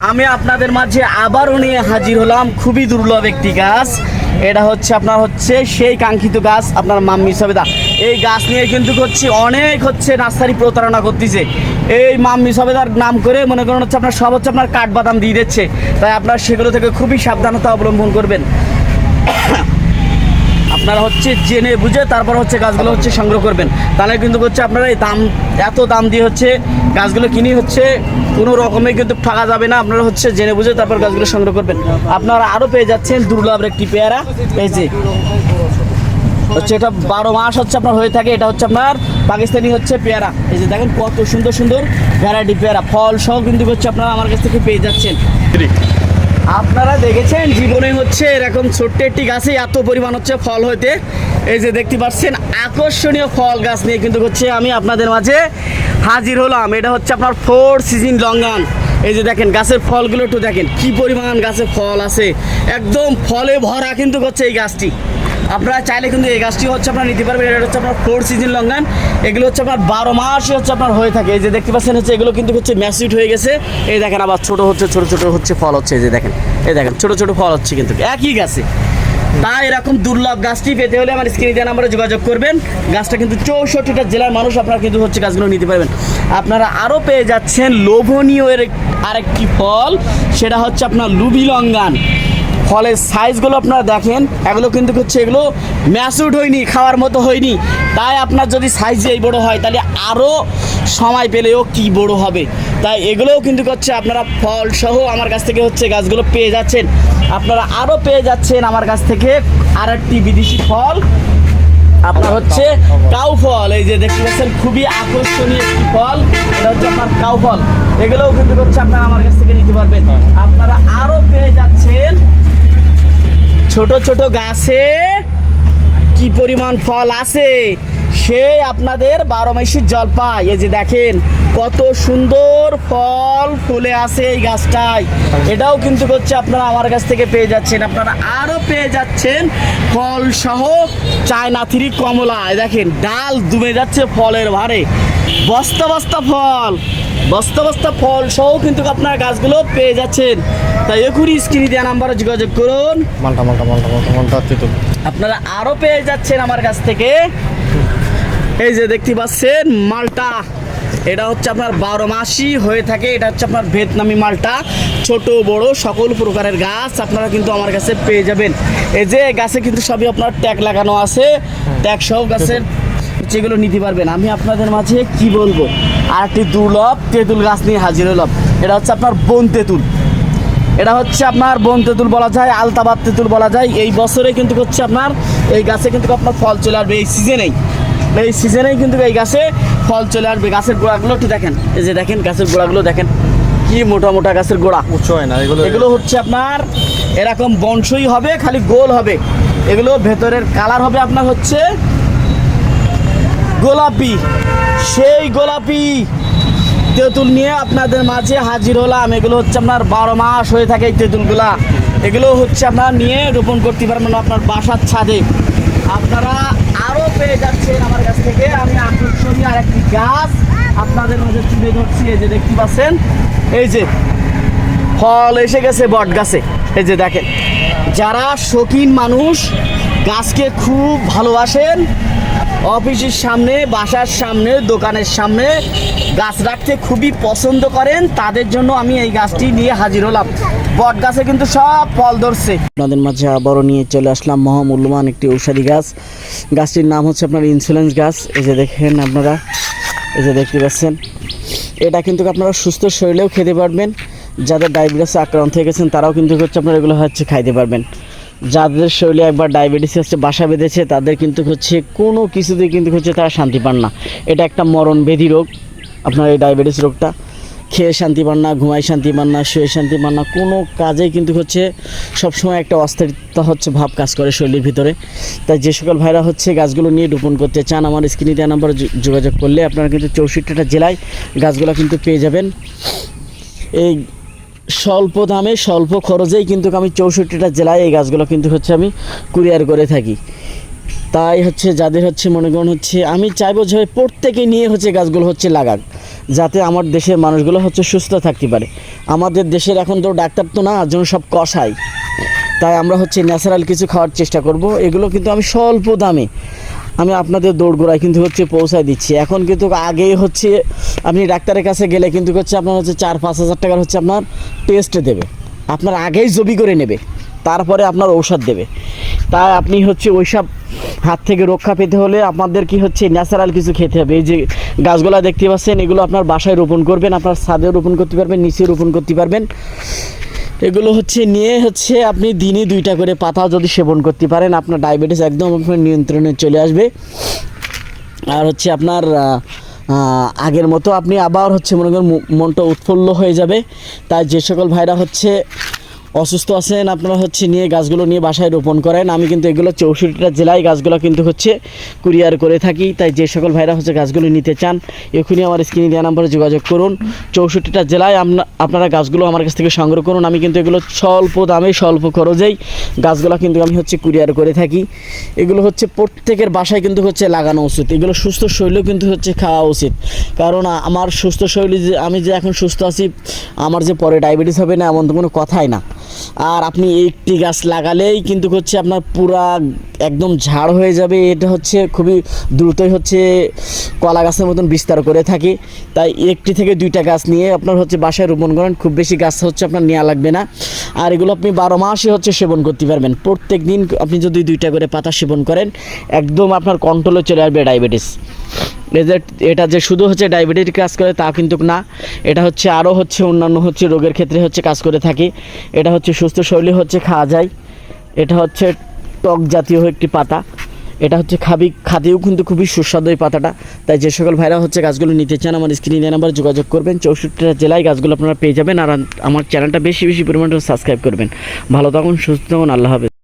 আমি আপনাদের মাঝে আবারও নিয়ে হাজির হলাম খুবই দুর্লভ একটি গাছ। এটা হচ্ছে আপনার হচ্ছে সেই কাঙ্ক্ষিত গাছ আপনার মাম্মি সবেদা। এই গাছ নিয়ে কিন্তু হচ্ছে অনেক হচ্ছে নার্সারি প্রতারণা করতেছে। এই মাম্মি সবেদার নাম করে মনে করেন হচ্ছে আপনার সব হচ্ছে আপনার কাঠবাদাম দিয়ে দিচ্ছে। তাই আপনার সেগুলো থেকে খুবই সাবধানতা অবলম্বন করবেন। আপনারা হচ্ছে জেনে বুঝে তারপর হচ্ছে গাছগুলো হচ্ছে সংগ্রহ করবেন। তাহলে কিন্তু হচ্ছে আপনারা এই দাম, এত দাম দিয়ে হচ্ছে গাছগুলো কিনে হচ্ছে কোনো রকমে কিন্তু ঠকা যাবে না। আপনারা হচ্ছে জেনে বুঝে তারপর গাছগুলো সংগ্রহ করবেন। আপনারা আরও পেয়ে যাচ্ছেন দুর্লভ একটি পেয়ারা। এই যে, হচ্ছে এটা বারো মাস হচ্ছে আপনার হয়ে থাকে। এটা হচ্ছে আপনার পাকিস্তানি হচ্ছে পেয়ারা। এই যে দেখেন কত সুন্দর সুন্দর ভ্যারাইটি পেয়ারা। ফল সহ কিন্তু হচ্ছে আপনারা আমার কাছ থেকে পেয়ে যাচ্ছেন। আপনারা দেখেছেন, জীবনে হচ্ছে এরকম ছোট্ট একটি গাছে এত পরিমাণ হচ্ছে ফল হইতে। এই যে দেখতে পাচ্ছেন, আকর্ষণীয় ফল গাছ নিয়ে কিন্তু হচ্ছে আমি আপনাদের মাঝে হাজির হলাম। এটা হচ্ছে আপনার ফোর সিজন লঙ্গান। এই যে দেখেন, গাছের ফলগুলো একটু দেখেন, কি পরিমাণ গাছে ফল আছে। একদম ফলে ভরা কিন্তু হচ্ছে এই গাছটি। আপনারা চাইলে কিন্তু এই গাছটি হচ্ছে আপনার নিতে পারবেন। এটা হচ্ছে আপনার ফোর সিজন লঙ্গান এগুলো হচ্ছে আপনার বারো মাসই হচ্ছে আপনার হয়ে থাকে। এই যে দেখতে পাচ্ছেন হচ্ছে এগুলো কিন্তু হচ্ছে ম্যাসিড হয়ে গেছে। এই দেখেন আবার ছোট হচ্ছে, ছোট ছোট হচ্ছে ফল হচ্ছে। এই যে দেখেন, এই দেখেন, ছোট ছোট ফল হচ্ছে কিন্তু। একই গাছে। তাই এরকম দুর্লভ গাছটি পেতে হলে আমার স্ক্রিনে দেওয়া নাম্বারে যোগাযোগ করবেন। গাছটা কিন্তু চৌষট্টিটা জেলার মানুষ আপনারা কিন্তু হচ্ছে গাছগুলো নিতে পারবেন। আপনারা আরও পেয়ে যাচ্ছেন লোভনীয় এর আরেকটি ফল। সেটা হচ্ছে আপনার লুবি লঙ্গান ফলের সাইজগুলো আপনারা দেখেন, এগুলো কিন্তু হচ্ছে এগুলো ম্যাচুড হয়নি, খাওয়ার মতো হয়নি। তাই আপনার যদি সাইজ এই বড় হয়, তাহলে আরও সময় পেলেও কি বড় হবে? তাই এগুলোও কিন্তু হচ্ছে আপনারা ফল সহ আমার কাছ থেকে হচ্ছে গাছগুলো পেয়ে যাচ্ছেন। আপনারা আরও পেয়ে যাচ্ছেন আমার কাছ থেকে আর একটি বিদেশি ফল। আপনার হচ্ছে কাউ ফল, এই যে দেখতে পাচ্ছেন, খুবই আকর্ষণীয় একটি ফল। এটা হচ্ছে আপনার কাউ ফল। এগুলোও কিন্তু হচ্ছে আপনারা আমার কাছ থেকে নিতে পারবেন। ছোট ছোট গাছে কি পরিমাণ ফল আছে? সে আপনাদের বারো মাসির জলপাই। এই যে দেখেন, কত সুন্দর ফল ফুলে আছে এই গাছটায়। এটাও কিন্তু হচ্ছে আপনারা আমার কাছ থেকে পেয়ে যাচ্ছেন। আপনারা আরও পেয়ে যাচ্ছেন ফল সহ চায়না থ্রি কমলা দেখেন, ডাল দুমে যাচ্ছে ফলের ভারে বস্তা বস্তা ফল। বস্তা বস্তা ফল সহ কিন্তু আপনার গাছগুলো পেয়ে যাচ্ছেন। তাই এখনই স্ক্রিনে দেওয়া নাম্বারে যোগাযোগ করুন। মালটা মালটা মালটা মালটা মালটা আপনারা আরও পেয়ে যাচ্ছেন আমার কাছ থেকে। এই যে দেখতে পাচ্ছেন মালটা। এটা হচ্ছে আপনার বারো মাসই হয়ে থাকে। এটা হচ্ছে আপনার ভিয়েতনামি মালটা। ছোট বড় সকল প্রকারের গাছ আপনারা কিন্তু আমার কাছে পেয়ে যাবেন। এই যে গাছে কিন্তু সবই আপনার ট্যাগ লাগানো আছে। ট্যাগ সব গাছের যেগুলো নিতে পারবেন। আমি আপনাদের মাঝে কি বলব? আর একটি দুর্লভ তেঁতুল গাছ নিয়ে হাজির হলাম। এটা হচ্ছে আপনার বন তেঁতুল। এটা হচ্ছে আপনার বন তেঁতুল বলা যায় আলতাবাদ তেঁতুল বলা যায়। এই বছরে কিন্তু হচ্ছে আপনার এই গাছে কিন্তু আপনার ফল চলে আসবে। এই সিজনেই এই। সিজনেই কিন্তু এই গাছে ফল চলে আসবে। গাছের গোড়াগুলো একটু দেখেন। এই যে দেখেন গাছের গোড়াগুলো দেখেন। কি মোটা মোটা গাছের গোড়া। উঁচু হয় না এগুলো এগুলো হচ্ছে আপনার এরকম বংশই হবে খালি গোল হবে। এগুলো ভেতরের কালার হবে আপনার হচ্ছে গোলাপি, সেই গোলাপি তেঁতুল নিয়ে আপনাদের মাঝে হাজির হলাম। এগুলো হচ্ছে আপনার বারো মাস হয়ে থাকে এই তেঁতুলগুলা। এগুলো হচ্ছে আপনার নিয়ে রোপণ করতে পারবেন আপনার বাসার ছাদে। আপনারা আরও পেয়ে যাচ্ছেন আমার কাছ থেকে। আমি আকর্ষণীয় আর একটি গাছ আপনাদের মাঝে তুলে ধরছি। এই যে দেখতে পাচ্ছেন? এই যে ফল এসে গেছে বট গাছে। এই যে দেখেন, যারা শৌখিন মানুষ, গাছকে খুব ভালোবাসেন অফিসের সামনে, বাসার সামনে, দোকানের সামনে গাছ রাখতে খুবই পছন্দ করেন। তাদের জন্য আমি এই গাছটি নিয়ে হাজির হলাম। বট গাছে কিন্তু সব ফল ধরছে। আপনাদের মাঝে আবারও নিয়ে চলে আসলাম মহামূল্যবান একটি ঔষধি গাছ। গাছটির নাম হচ্ছে আপনার ইনসুলেন্স গাছ। এই যে দেখেন আপনারা, এই যে দেখতে পাচ্ছেন। এটা কিন্তু আপনারা সুস্থ শরীরেও খেতে পারবেন। যাদের ডায়াবেটিসে আক্রান্ত হয়ে গেছেন, তারাও কিন্তু হচ্ছে আপনারা এগুলো হচ্ছে খাইতে পারবেন। যাদের শরীরে একবার ডায়াবেটিস হচ্ছে বাসা বেঁধেছে, তাদের কিন্তু হচ্ছে কোনো কিছুতে কিন্তু হচ্ছে তারা শান্তি পান না। এটা একটা মরণ বেধি রোগ, আপনার এই ডায়াবেটিস রোগটা। খেয়ে শান্তি পান না, ঘুমায় শান্তি পান না, শুয়ে শান্তি পান না, কোনো কাজে কিন্তু হচ্ছে সবসময় একটা অস্থিরতা হচ্ছে ভাব কাজ করে শরীরের ভিতরে। তাই যে সকল ভাইরা হচ্ছে গাছগুলো নিয়ে রোপণ করতে চান, আমার স্ক্রিনে দেওয়া নাম্বার যোগাযোগ করলে আপনারা কিন্তু চৌষট্টিটা জেলায় গাছগুলো কিন্তু পেয়ে যাবেন। এই স্বল্প দামে, স্বল্প খরচেই কিন্তু আমি চৌষট্টিটা জেলায় এই গাছগুলো কিন্তু হচ্ছে আমি কুরিয়ার করে থাকি। তাই হচ্ছে যাদের হচ্ছে মনে করুন হচ্ছে আমি চাইব যে প্রত্যেকে নিয়ে হচ্ছে গাছগুলো হচ্ছে লাগাক, যাতে আমার দেশের মানুষগুলো হচ্ছে সুস্থ থাকতে পারে। আমাদের দেশের এখন তো ডাক্তার তো না যেন সব কষাই তাই আমরা হচ্ছে ন্যাচারাল কিছু খাওয়ার চেষ্টা করব। এগুলো কিন্তু আমি স্বল্প দামে। আমি আপনাদের দৌড়গোড়ায় কিন্তু হচ্ছে পৌঁছায় দিচ্ছি। এখন কিন্তু আগেই হচ্ছে আপনি ডাক্তারের কাছে গেলে কিন্তু হচ্ছে আপনার হচ্ছে চার, পাঁচ হাজার টাকার হচ্ছে আপনার টেস্ট দেবে। আপনার আগেই জবি করে নেবে। তারপরে আপনার ঔষধ দেবে। তাই আপনি হচ্ছে ওইসব হাত থেকে রক্ষা পেতে হলে আপনাদের কি হচ্ছে ন্যাচারাল কিছু খেতে হবে। এই যে গাছগুলা দেখতে পাচ্ছেন, এগুলো আপনার বাসায় রোপণ করবেন, আপনার ছাদে রোপণ করতে পারবেন নিচে রোপণ করতে পারবেন। এগুলো হচ্ছে নিয়ে হচ্ছে আপনি দিনে দুইটা করে পাতা যদি সেবন করতে পারেন, আপনার ডায়াবেটিস একদম আপনার নিয়ন্ত্রণে চলে আসবে। আর হচ্ছে আপনার আগের মতো আপনি আবার হচ্ছে মনে করেন মনটা উৎফুল্ল হয়ে যাবে। তাই যে সকল ভাইরা হচ্ছে অসুস্থ আছেন, আপনারা হচ্ছে নিয়ে গাছগুলো নিয়ে বাসায় রোপণ করেন। আমি কিন্তু এগুলো চৌষট্টিটা জেলায় গাছগুলো কিন্তু হচ্ছে কুরিয়ার করে থাকি। তাই যে সকল ভাইরা হচ্ছে গাছগুলো নিতে চান এখনই আমার স্ক্রিনে দেওয়া নাম্বারে যোগাযোগ করুন। চৌষট্টিটা জেলায় আপনারা গাছগুলো আমার কাছ থেকে সংগ্রহ করুন। আমি কিন্তু এগুলো স্বল্প দামে, স্বল্প খরচেই গাছগুলো কিন্তু আমি হচ্ছে কুরিয়ার করে থাকি। এগুলো হচ্ছে প্রত্যেকের বাসায় কিন্তু হচ্ছে লাগানো উচিত। এগুলো সুস্থ শৈলী কিন্তু হচ্ছে খাওয়া উচিত। কারণ আমার সুস্থ শৈলী যে, আমি যে এখন সুস্থ আছি, আমার যে পরে ডায়াবেটিস হবে না এমন তো কোনো কথাই না। আর আপনি একটি গাছ লাগালেই কিন্তু হচ্ছে আপনার পুরা একদম ঝাড় হয়ে যাবে। এটা হচ্ছে খুবই দ্রুতই হচ্ছে কলা গাছের মতন বিস্তার করে থাকে। তাই একটি থেকে দুইটা গাছ নিয়ে আপনার হচ্ছে বাসায় রোপণ করেন। খুব বেশি গাছ হচ্ছে আপনার নেওয়া লাগবে না। আর এগুলো আপনি বারো মাসে হচ্ছে সেবন করতে পারবেন। প্রত্যেক দিন আপনি যদি দুইটা করে পাতা সেবন করেন, একদম আপনার কন্ট্রোলে চলে আসবে ডায়াবেটিস এটা যে শুধু হচ্ছে ডায়াবেটিস কাজ করে, তা কিন্তু না। এটা হচ্ছে আরও হচ্ছে অন্যান্য হচ্ছে রোগের ক্ষেত্রে হচ্ছে কাজ করে থাকে। এটা হচ্ছে সুস্থ শৈলী হচ্ছে খাওয়া যায়। এটা হচ্ছে টক জাতীয় একটি পাতা। এটা হচ্ছে খাবি, খাতেও কিন্তু খুবই সুস্বাদু এই পাতাটা। তাই যে সকল ভাইরা হচ্ছে গাছগুলো নিতে চান, আমার স্ক্রিনে নাম্বার যোগাযোগ করবেন। চৌষট্টিটা জেলায় গাছগুলো আপনারা পেয়ে যাবেন। আর আমার চ্যানেলটা বেশি বেশি পরিমাণে সাবস্ক্রাইব করবেন। ভালো থাকুন, সুস্থ থাকুন, আল্লাহ হাফেজ।